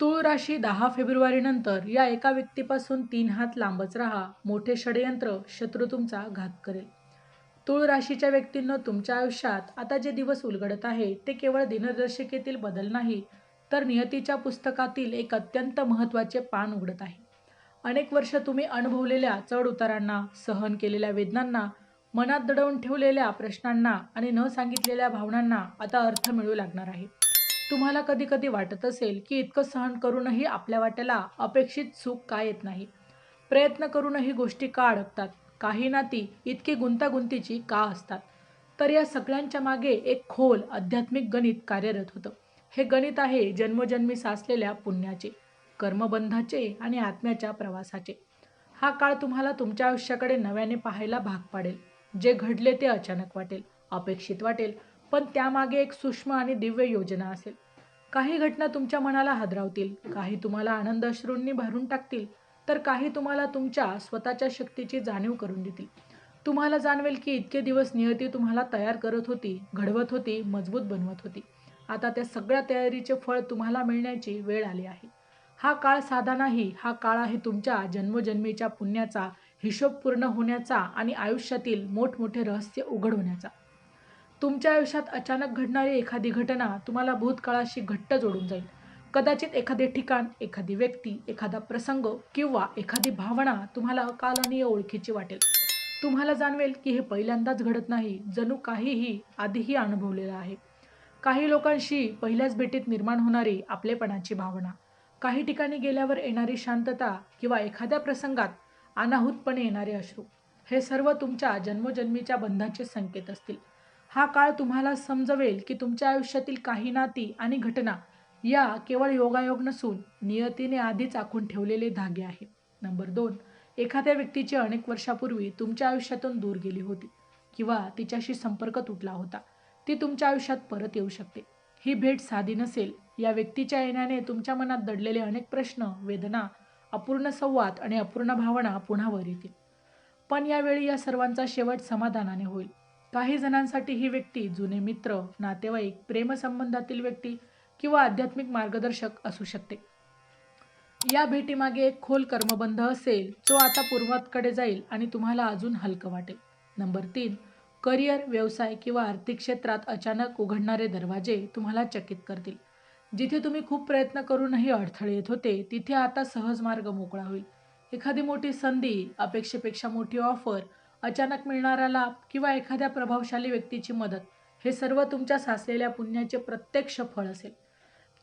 तूळ राशी दहा फेब्रुवारीनंतर या एका व्यक्तीपासून तीन हात लांबच राहा. मोठे षडयंत्र शत्रू तुमचा घात करेल. तूळ राशीच्या व्यक्तींनो तुमच्या आयुष्यात आता जे दिवस उलगडत आहे ते केवळ दिनदर्शिकेतील बदल नाही तर नियतीच्या पुस्तकातील एक अत्यंत महत्त्वाचे पान उघडत आहे. अनेक वर्ष तुम्ही अनुभवलेल्या चढउतारांना सहन केलेल्या वेदनांना मनात दडवून ठेवलेल्या प्रश्नांना आणि न सांगितलेल्या भावनांना आता अर्थ मिळू लागणार आहे. तुम्हाला कधी कधी वाटत असेल की इतकं सहन करूनही आपल्या वाट्याला अपेक्षित सुख का येत नाही. प्रयत्न करूनही गोष्टी का अडकतात? काही नाती इतकी गुंतागुंतीची का असतात? तर या सगळ्यांच्या मागे एक खोल आध्यात्मिक गणित कार्यरत होतं. हे गणित आहे जन्मजन्मी साचलेल्या पुण्याचे कर्मबंधाचे आणि आत्म्याच्या प्रवासाचे. हा काळ तुम्हाला तुमच्या आयुष्याकडे नव्याने पाहायला भाग पाडेल. जे घडले ते अचानक वाटेल अपेक्षित वाटेल पण त्यामागे एक सूक्ष्म आणि दिव्य योजना असेल. काही घटना तुमच्या मनाला हादरावतील काही तुम्हाला आनंद अश्रूंनी भरून टाकतील तर काही तुम्हाला तुमच्या स्वतःच्या शक्तीची जाणीव करून देतील. तुम्हाला जाणवेल की इतके दिवस नियती तुम्हाला तयार करत होती घडवत होती मजबूत बनवत होती. आता त्या सगळ्या तयारीचे फळ तुम्हाला मिळण्याची वेळ आली आहे. हा काळ साधा नाही हा काळ आहे तुमच्या जन्मजन्मीच्या पुण्याचा हिशोब पूर्ण होण्याचा आणि आयुष्यातील मोठमोठे रहस्य उघड होण्याचा. तुमच्या आयुष्यात अचानक घडणारी एखादी घटना तुम्हाला भूतकाळाशी घट्ट जोडून जाईल. कदाचित एखादे ठिकाण एखादी व्यक्ती एखादा प्रसंग किंवा एखादी भावना तुम्हाला अकालनीय ओळखीची वाटेल. तुम्हाला जाणवेल की हे पहिल्यांदाच घडत नाही जणू काहीही आधीही अनुभवलेलं आहे. काही लोकांशी पहिल्याच भेटीत निर्माण होणारी आपलेपणाची भावना. काही ठिकाणी गेल्यावर येणारी शांतता किंवा एखाद्या प्रसंगात अनाहूतपणे येणारे अश्रू. हे सर्व तुमच्या जन्मजन्मीच्या बंधाचे संकेत असतील. हा काळ तुम्हाला समजवेल की तुमच्या आयुष्यातील काही नाती आणि घटना या केवळ योगायोग नसून नियतीने आधीच आखून ठेवलेले धागे आहे नंबर दोन एखाद्या व्यक्तीची अनेक वर्षापूर्वी तुमच्या आयुष्यातून दूर गेली होती किंवा तिच्याशी संपर्क तुटला होता. ती तुमच्या आयुष्यात परत येऊ शकते. ही भेट साधी नसेल या व्यक्तीच्या येण्याने तुमच्या मनात दडलेले अनेक प्रश्न वेदना अपूर्ण संवाद आणि अपूर्ण भावना पुन्हा वर येतील. पण यावेळी या सर्वांचा शेवट समाधानाने होईल. काही जणांसाठी ही व्यक्ती जुने मित्र नातेवाईक प्रेमसंबंधातील व्यक्ती किंवा आध्यात्मिक मार्गदर्शक असू शकते. या भेटीमागे एक खोल कर्मबंध असेल जो आता पूर्वातकडे जाईल आणि तुम्हाला अजून हलकं वाटेल. नंबर तीन करिअर व्यवसाय किंवा आर्थिक क्षेत्रात अचानक उघडणारे दरवाजे तुम्हाला चकित करतील. जिथे तुम्ही खूप प्रयत्न करूनही अडथळे येत होते तिथे आता सहज मार्ग मोकळा होईल. एखादी मोठी संधी अपेक्षेपेक्षा मोठी ऑफर अचानक मिळणारा लाभ किंवा एखाद्या प्रभावशाली व्यक्तीची मदत हे सर्व तुमच्या साचलेल्या पुण्याचे प्रत्यक्ष फळ असेल.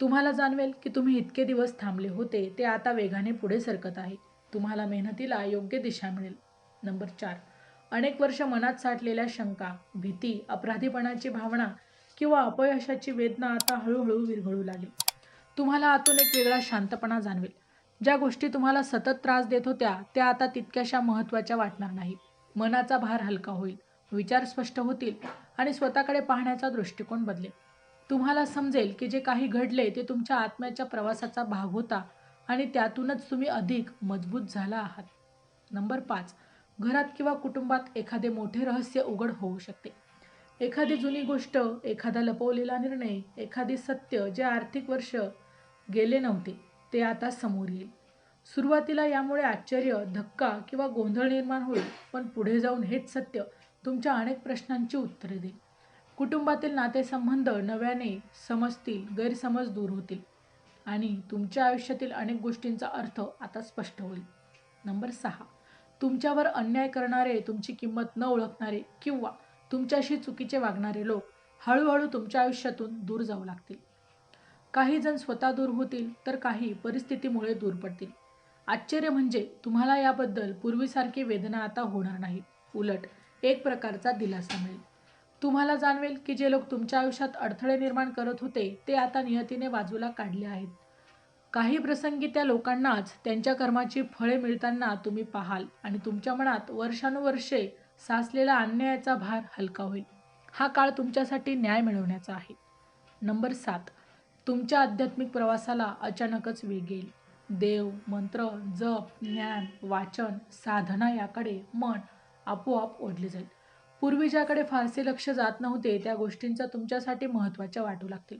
तुम्हाला जाणवेल की तुम्ही इतके दिवस थांबले होते ते आता वेगाने पुढे सरकत आहे. तुम्हाला मेहनतीला योग्य दिशा मिळेल. नंबर चार. अनेक वर्ष मनात साठलेल्या शंका भीती अपराधीपणाची भावना किंवा अपयशाची वेदना आता हळूहळू विरघळू लागली. तुम्हाला आतून एक वेगळा शांतपणा जाणवेल. ज्या गोष्टी तुम्हाला सतत त्रास देत होत्या त्या आता तितक्याशा महत्त्वाच्या वाटणार नाहीत. मनाचा भार हलका होईल विचार स्पष्ट होतील आणि स्वतःकडे पाहण्याचा दृष्टिकोन बदलेल. तुम्हाला समजेल की जे काही घडले ते तुमच्या आत्म्याच्या प्रवासाचा भाग होता आणि त्यातूनच तुम्ही अधिक मजबूत झाला आहात. नंबर पाच घरात किंवा कुटुंबात एखादे मोठे रहस्य उघड होऊ शकते. एखादी जुनी गोष्ट एखादा लपवलेला निर्णय एखादी सत्य जे आर्थिक वर्ष गेले नव्हते ते आता समोर येईल. सुरुवातीला यामुळे आश्चर्य धक्का किंवा गोंधळ निर्माण होईल पण पुढे जाऊन हेच सत्य तुमच्या अनेक प्रश्नांची उत्तरे देईल. कुटुंबातील नातेसंबंध नव्याने समजतील गैरसमज दूर होतील आणि तुमच्या आयुष्यातील अनेक गोष्टींचा अर्थ आता स्पष्ट होईल. नंबर सहा. तुमच्यावर अन्याय करणारे तुमची किंमत न ओळखणारे किंवा तुमच्याशी चुकीचे वागणारे लोक हळूहळू तुमच्या आयुष्यातून दूर जाऊ लागतील. काही जण स्वतः दूर होतील तर काही परिस्थितीमुळे दूर पडतील. आश्चर्य म्हणजे तुम्हाला याबद्दल पूर्वीसारखी वेदना आता होणार नाही. उलट एक प्रकारचा दिलासा मिळेल. तुम्हाला जाणवेल की जे लोक तुमच्या आयुष्यात अडथळे निर्माण करत होते ते आता नियतीने बाजूला काढले आहेत. काही प्रसंगी त्या लोकांनाच त्यांच्या कर्माची फळे मिळताना तुम्ही पाहाल आणि तुमच्या मनात वर्षानुवर्षे साचलेला अन्यायाचा भार हलका होईल. हा काळ तुमच्यासाठी न्याय मिळवण्याचा आहे. नंबर सात. तुमच्या आध्यात्मिक प्रवासाला अचानकच वेग येईल. देव मंत्र जप ज्ञान वाचन साधना याकडे मन आपोआप ओढले जाईल. पूर्वी ज्याकडे फारसे लक्ष जात नव्हते त्या गोष्टींचा तुमच्यासाठी महत्त्वाच्या वाटू लागतील.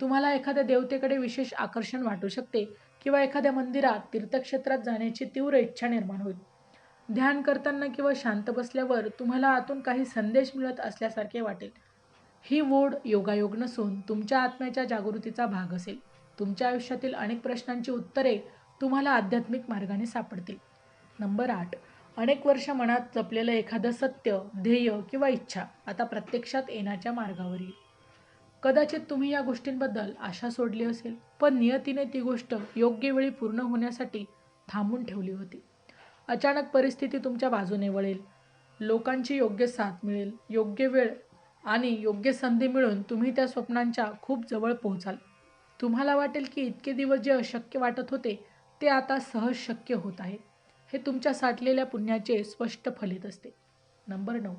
तुम्हाला एखाद्या देवतेकडे विशेष आकर्षण वाटू शकते किंवा एखाद्या मंदिरात तीर्थक्षेत्रात जाण्याची तीव्र इच्छा निर्माण होईल. ध्यान करताना किंवा शांत बसल्यावर तुम्हाला आतून काही संदेश मिळत असल्यासारखे वाटेल. ही वोढ योगायोग नसून तुमच्या आत्म्याच्या जागृतीचा भाग असेल. तुमच्या आयुष्यातील अनेक प्रश्नांची उत्तरे तुम्हाला आध्यात्मिक मार्गाने सापडतील. नंबर आठ अनेक वर्ष मनात जपलेलं एखादं सत्य ध्येय किंवा इच्छा आता प्रत्यक्षात येण्याच्या मार्गावर येईल. कदाचित तुम्ही या गोष्टींबद्दल आशा सोडली असेल पण नियतीने ती गोष्ट योग्य वेळी पूर्ण होण्यासाठी थांबून ठेवली होती. अचानक परिस्थिती तुमच्या बाजूने वळेल. लोकांची योग्य साथ मिळेल योग्य वेळ आणि योग्य संधी मिळून तुम्ही त्या स्वप्नांच्या खूप जवळ पोहोचाल. तुम्हाला वाटेल की इतके दिवस जे अशक्य वाटत होते ते आता सहज शक्य होत आहे. हे तुमच्या साठलेल्या पुण्याचे स्पष्ट फलित असते. नंबर नऊ.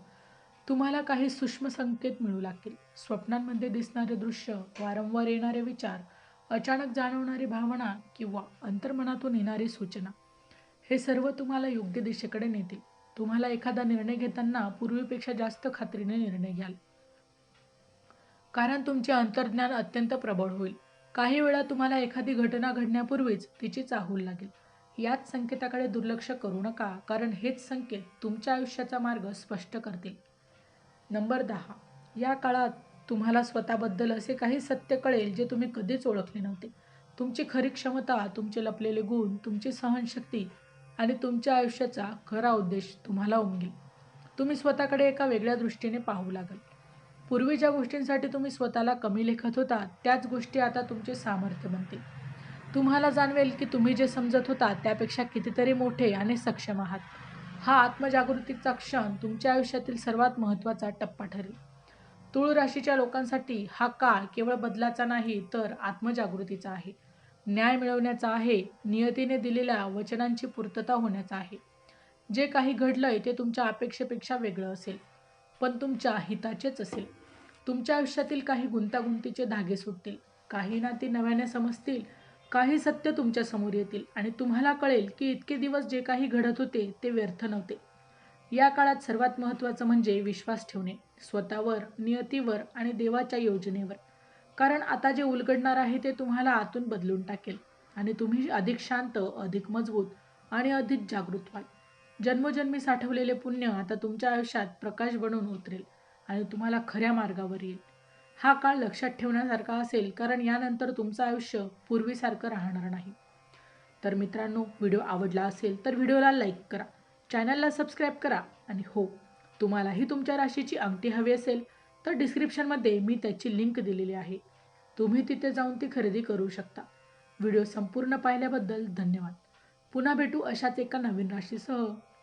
तुम्हाला काही सूक्ष्म संकेत मिळू लागतील. स्वप्नांमध्ये दिसणारे दृश्य वारंवार येणारे विचार अचानक जाणवणारी भावना किंवा अंतर्मनातून येणारी सूचना हे सर्व तुम्हाला योग्य दिशेकडे नेतील. तुम्हाला एखादा निर्णय घेताना पूर्वीपेक्षा जास्त खात्रीने निर्णय घ्याल. कारण तुमचे अंतर्ज्ञान अत्यंत प्रबळ होईल. काही वेळा तुम्हाला एखादी घटना घडण्यापूर्वीच तिची चाहूल लागेल. याच संकेताकडे दुर्लक्ष करू नका कारण हेच संकेत तुमच्या आयुष्याचा मार्ग स्पष्ट करतील. नंबर दहा. या काळात तुम्हाला स्वतःबद्दल असे काही सत्य कळेल जे तुम्ही कधीच ओळखले नव्हते. तुमची खरी क्षमता तुमचे लपलेले गुण तुमची सहनशक्ती आणि तुमच्या आयुष्याचा खरा उद्देश तुम्हाला उमगेल. तुम्ही स्वतःकडे एका वेगळ्या दृष्टीने पाहू लागाल. पूर्वी ज्या गोष्टींसाठी तुम्ही स्वतःला कमी लेखत होता त्याच गोष्टी आता तुमचे सामर्थ्य बनतील. तुम्हाला जाणवेल की तुम्ही जे समजत होता त्यापेक्षा कितीतरी मोठे आणि सक्षम आहात. हा आत्मजागृतीचा क्षण तुमच्या आयुष्यातील सर्वात महत्त्वाचा टप्पा ठरेल. तुळ राशीच्या लोकांसाठी हा काळ केवळ बदलाचा नाही तर आत्मजागृतीचा आहे. न्याय मिळवण्याचा आहे नियतीने दिलेल्या वचनांची पूर्तता होण्याचा आहे. जे काही घडलंय ते तुमच्या अपेक्षेपेक्षा वेगळं असेल. पण तुमच्या हिताचेच असेल. तुमच्या आयुष्यातील काही गुंतागुंतीचे धागे सुटतील. काही नाती नव्याने समजतील. काही सत्य तुमच्यासमोर येतील. आणि तुम्हाला कळेल की इतके दिवस जे काही घडत होते ते व्यर्थ नव्हते. या काळात सर्वात महत्त्वाचं म्हणजे विश्वास ठेवणे स्वतःवर नियतीवर आणि देवाच्या योजनेवर. कारण आता जे उलगडणार आहे ते तुम्हाला आतून बदलून टाकेल. आणि तुम्ही अधिक शांत अधिक मजबूत आणि अधिक जागृत व्हाल. जन्मोजन्मी साठवलेले पुण्य आता तुमच्या आयुष्यात प्रकाश बनवून उतरेल आणि तुम्हाला खऱ्या मार्गावर येईल. हा काळ लक्षात ठेवण्यासारखा असेल कारण यानंतर तुमचं आयुष्य पूर्वीसारखं राहणार नाही. तर मित्रांनो व्हिडिओ आवडला असेल तर व्हिडिओला लाईक करा चॅनलला सबस्क्राईब करा आणि हो तुम्हालाही तुमच्या राशीची अंगठी हवी असेल तर डिस्क्रिप्शनमध्ये मी त्याची लिंक दिलेली आहे. तुम्ही तिथे जाऊन ती खरेदी करू शकता. व्हिडिओ संपूर्ण पाहिल्याबद्दल धन्यवाद. पुन्हा भेटू अशाच एका नवीन राशीसह.